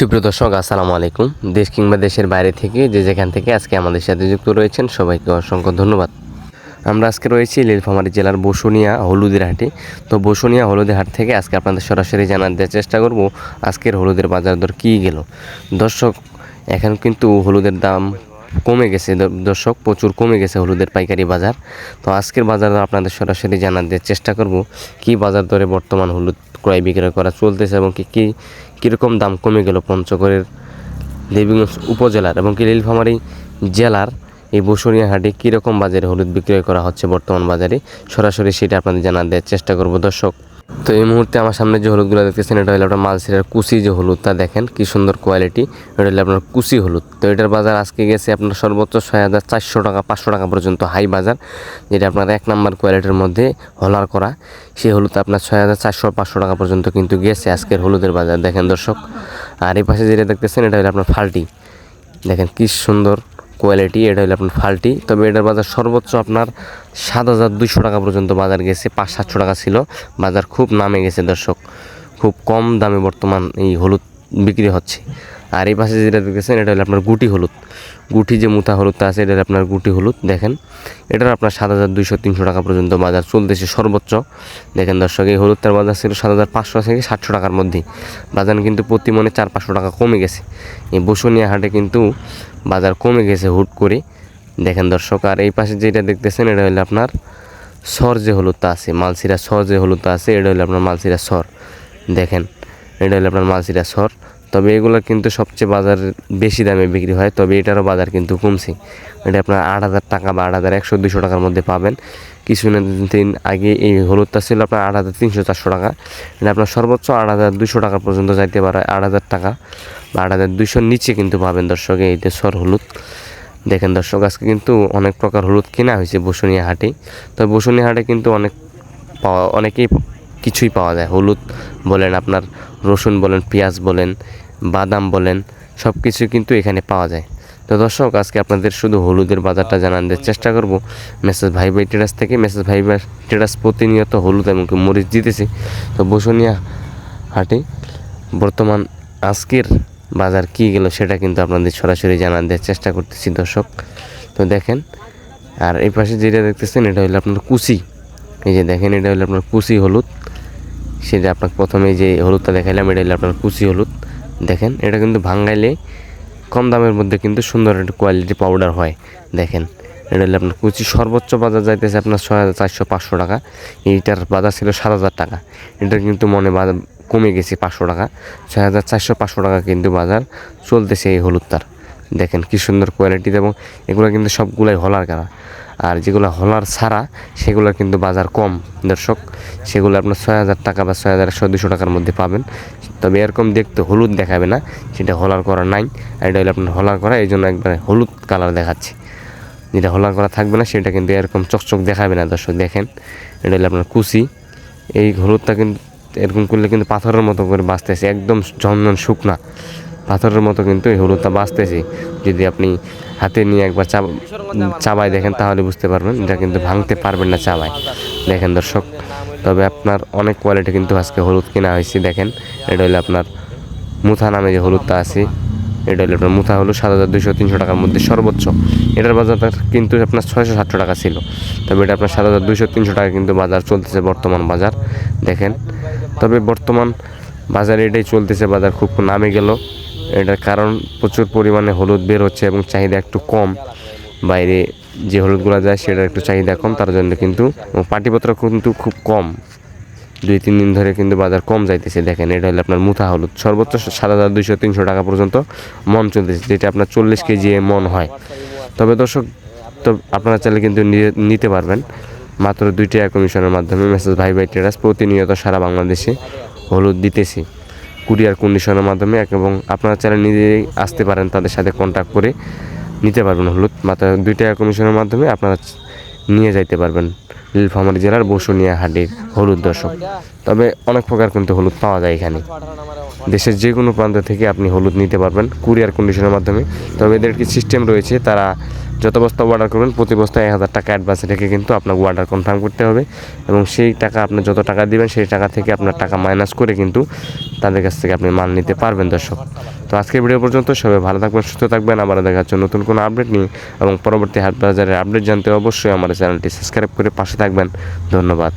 সুপ্রিয় দর্শক, আসসালামু আলাইকুম। দেশ কিংবা দেশের বাইরে থেকে যে যেখান থেকে আজকে আমাদের সাথে যুক্ত রয়েছেন, সবাইকে অসংখ্য ধন্যবাদ। আমরা আজকে রয়েছি নীলফামারী জেলার বসুনিয়া হলুদের হাটে। তো বসুনিয়া হলুদের হাট থেকে আজকে আপনাদের সরাসরি জানার দেওয়ার চেষ্টা করব, আজকের হলুদের বাজার দর কী গেল? দর্শক, এখন কিন্তু হলুদের দাম কমে গেছে। দর্শক, প্রচুর কমে গেছে হলুদের পাইকারি বাজার। তো আজকের বাজার দর আপনাদের সরাসরি জানার দেওয়ার চেষ্টা করব, কি বাজার দরে বর্তমান হলুদ ক্রয় বিক্রয় করা চলতেছে এবং কি, কী কীরকম দাম কমে গেল পঞ্চগড়ের দেবীগঞ্জ উপজেলার এবং কি নীলফামারী জেলার এই বসুনিয়া হাটে কীরকম বাজারে হলুদ বিক্রয় করা হচ্ছে বর্তমান বাজারে? সরাসরি সেটা আপনাদের জানার দেওয়ার চেষ্টা করব। দর্শক তো এই মুহূর্তে আমার সামনে যে হলুদগুলো দেখতেছেন, এটা হলো আপনার মালসিরার কুচি যে হলুদটা দেখেন, কি সুন্দর কোয়ালিটি এটা হলো আপনার কুচি হলুদ। তো এটার বাজার আজকে গেছে আপনার সর্বোচ্চ ছয় হাজার চারশো টাকা, পাঁচশো টাকা পর্যন্ত হাই বাজার, যেটা আপনার এক নাম্বার কোয়ালিটির মধ্যে হলার করা। সেই হলুদ আপনার ছয় হাজার চারশো, পাঁচশো টাকা পর্যন্ত কিন্তু গেছে আজকের হলুদের বাজার, দেখেন দর্শক। আর এই পাশে যেটা দেখতেছেন, এটা হলো আপনার ফাল্টি। দেখেন কি সুন্দর কোয়ালিটি এটা হলো আপনার ফাল্টি। তবে এটার বাজার সর্বোচ্চ আপনার সাত হাজার দুইশো টাকা পর্যন্ত বাজার গেছে, পাঁচ সাতশো টাকা ছিল। বাজার খুব নামে গেছে দর্শক। খুব কম দামে বর্তমান এই হলুদ বিক্রি হচ্ছে। আর এই পাশে যেটা দেখতেছেন, এটা হলো আপনার গুটি হলুদ। গুটি যে মুথা হলুদটা আছে এটা আপনার গুটি হলুদ, দেখেন। এটার আপনার সাত হাজার দুইশো তিনশো টাকা পর্যন্ত বাজার চলতেছে সর্বোচ্চ। দেখেন দর্শক, এই হলুদটার বাজার ছিল সাত হাজার পাঁচশো থেকে সাতশো টাকার মধ্যে। বাজার কিন্তু প্রতি মনে চার পাঁচশো টাকা কমে গেছে। এই বসুনিয়া হাটে কিন্তু বাজার কমে গেছে হুট করে। দেখেন দর্শক, আর এই পাশে যেটা দেখতেছেন, এটা হলো আপনার সর যে হলুদটা আছে, মালসিরা সর যে হলুদটা আছে, এটা হলো আপনার মালসিরা সর। দেখেন, এটা হলো আপনার মালসিরা সর। তবে এগুলো কিন্তু সবচেয়ে বাজার বেশি দামে বিক্রি হয়, তবে এটারও বাজার কিন্তু কমছে। এটা আপনার আট হাজার টাকা বা আট হাজার একশো দুশো টাকার মধ্যে পাবেন। কিছু দিন আগে এই হলুদটা ছিল আপনার আট হাজার তিনশো চারশো টাকা। এটা আপনার সর্বোচ্চ আট হাজার দুশো টাকা পর্যন্ত যাইতে পারে, আট হাজার টাকা বা আট হাজার দুশোর নিচে কিন্তু পাবেন দর্শক এই সর হলুদ। দেখেন দর্শক, আজকে কিন্তু অনেক প্রকার হলুদ কেনা হয়েছে বসুনিয়া হাটে। তবে বসুনিয়া হাটে কিন্তু অনেক পাওয়া, অনেকেই কিছুই পাওয়া যায়। হলুদ বলেন আপনার, রসুন বলেন, পেঁয়াজ বলেন বাদাম বলেন সব কিছু কিন্তু এখানে পাওয়া যায়। তো দর্শক, আজকে আপনাদের শুধু হলুদের বাজারটা জানানোর চেষ্টা করব। মেসেজ ভাই ভাই টেরাস থেকে মেসেজ ভাই ভাই টেরাস প্রতিনিয়ত হলুদ এবং মরিচ দিতেছে। তো বসুনিয়া হাটে বর্তমান আজকের বাজার কী গেল সেটা কিন্তু আপনাদের সরাসরি জানান দেওয়ার চেষ্টা করতেছি দর্শক। তো দেখেন, আর এই পাশে যেটা দেখতেছেন, এটা হলো আপনার কুচি। এই যে দেখেন, এটা হলো আপনার কুচি হলুদ। সেটা আপনার প্রথমে যে হলুদটা দেখাইলাম, এটা হলো আপনার কুচি হলুদ। দেখেন, এটা কিন্তু ভাঙ্গাইলে কম দামের মধ্যে কিন্তু সুন্দর একটা কোয়ালিটি পাউডার হয়। দেখেন, এটা হলো আপনার কুচি সর্বোচ্চ বাজার যাইতেছে আপনার ছয় হাজার চারশো পাঁচশো টাকা। এইটার বাজার ছিল সাত হাজার টাকা। এটার কিন্তু মনে বাজার কমে গেছে পাঁচশো টাকা। ছয় হাজার চারশো পাঁচশো টাকা কিন্তু বাজার চলতেছে এই হলুদটার। দেখেন কী সুন্দর কোয়ালিটি এবং এগুলো কিন্তু সবগুলাই হলার কারা আর যেগুলো হলার ছাড়া সেগুলোর কিন্তু বাজার কম। দর্শক, সেগুলো আপনার ছয় হাজার টাকা বা ছয় হাজার একশো দুশো টাকার মধ্যে পাবেন। তবে এরকম দেখতে হলুদ দেখাবে না, সেটা হলার করা নাই। আর এটা হলো আপনার হলার করা এই জন্য একবারে হলুদ কালার দেখাচ্ছে। যেটা হলার করা থাকবে না, সেটা কিন্তু এরকম চকচক দেখাবে না, দর্শক দেখেন। এটা হলো আপনার কুচি। এই হলুদটা কিন্তু এরকম করলে কিন্তু পাথরের মতো করে বাঁচতেছে, একদম ঝনঝন শুকনা। পাথরের মতো কিন্তু এই হলুদটা বাঁচতেছে। যদি আপনি হাতে নিয়ে একবার চা চাবায় দেখেন তাহলে বুঝতে পারবেন, এটা কিন্তু ভাঙতে পারবেন না চাবায় দেখেন দর্শক, তবে আপনার অনেক কোয়ালিটি কিন্তু আজকে হলুদ কেনা হয়েছে, দেখেন। এটা হলো আপনার মুথা নামে যে হলুদটা আছে, এটা হলো আপনার মুথা হলো সাত হাজার দুশো তিনশো টাকার মধ্যে সর্বোচ্চ। এটার বাজার কিন্তু আপনার ছয়শো সাতশো টাকা ছিল। তবে এটা আপনার সাত হাজার দুশো তিনশো টাকা কিন্তু বাজার চলতেছে, বর্তমান বাজার। দেখেন, তবে বর্তমান বাজারে এটাই চলতেছে, বাজার খুব নামে গেল। এটার কারণ প্রচুর পরিমাণে হলুদ বের হচ্ছে এবং চাহিদা একটু কম। বাইরে যে হলুদগুলো যায় সেটার একটু চাহিদা কম, তার জন্য কিন্তু পাটিপত্র কিন্তু খুব কম। দুই, তিন দিন ধরে কিন্তু বাজার কম যাইতেছে। দেখেন, এটা হলো আপনার মুথা হলুদ। সর্বোচ্চ সাত হাজার দুইশো তিনশো টাকা পর্যন্ত মন চলতেছে, যেটা আপনার চল্লিশ কেজি মন হয়। তবে দর্শক, তো আপনারা চাইলে কিন্তু নিতে পারবেন। মাত্র দুই টাকা কমিশনের মাধ্যমে মেসেজ ভাই ভাই টেরাস প্রতিনিয়ত সারা বাংলাদেশে হলুদ দিতেছি। কুরিয়ার কন্ডিশনের মাধ্যমে এবং আপনারা চাইলে নিজেই আসতে পারেন, তাদের সাথে কন্ট্যাক্ট করে নিতে পারবেন হলুদ। মাত্র দুই টাকা কমিশনের মাধ্যমে আপনারা নিয়ে যাইতে পারবেন। নীলফামারী জেলার বসুনিয়া হাটের হলুদ দর্শক। তবে অনেক প্রকার কিন্তু হলুদ পাওয়া যায় এখানে। দেশের যে কোনো প্রান্ত থেকে আপনি হলুদ নিতে পারবেন, কুরিয়ার কন্ডিশনের মাধ্যমে। তবে এদের কি সিস্টেম রয়েছে, তারা যত বস্তা অর্ডার করবেন, প্রতি বস্তায় এক হাজার টাকা অ্যাডভান্স রেখে কিন্তু আপনাকে অর্ডার কনফার্ম করতে হবে এবং সেই টাকা আপনি যত টাকা দিবেন, সেই টাকা থেকে আপনার টাকা মাইনাস করে কিন্তু তাদের কাছ থেকে আপনি মাল নিতে পারবেন, দর্শক। তো আজকের ভিডিও পর্যন্ত সবাই ভালো থাকবেন, সুস্থ থাকবেন। আবার দেখা হচ্ছে নতুন কোনো আপডেট নিয়ে এবং পরবর্তী হাট বাজারের আপডেট জানতে অবশ্যই আমার চ্যানেলটি সাবস্ক্রাইব করে পাশে থাকবেন। ধন্যবাদ।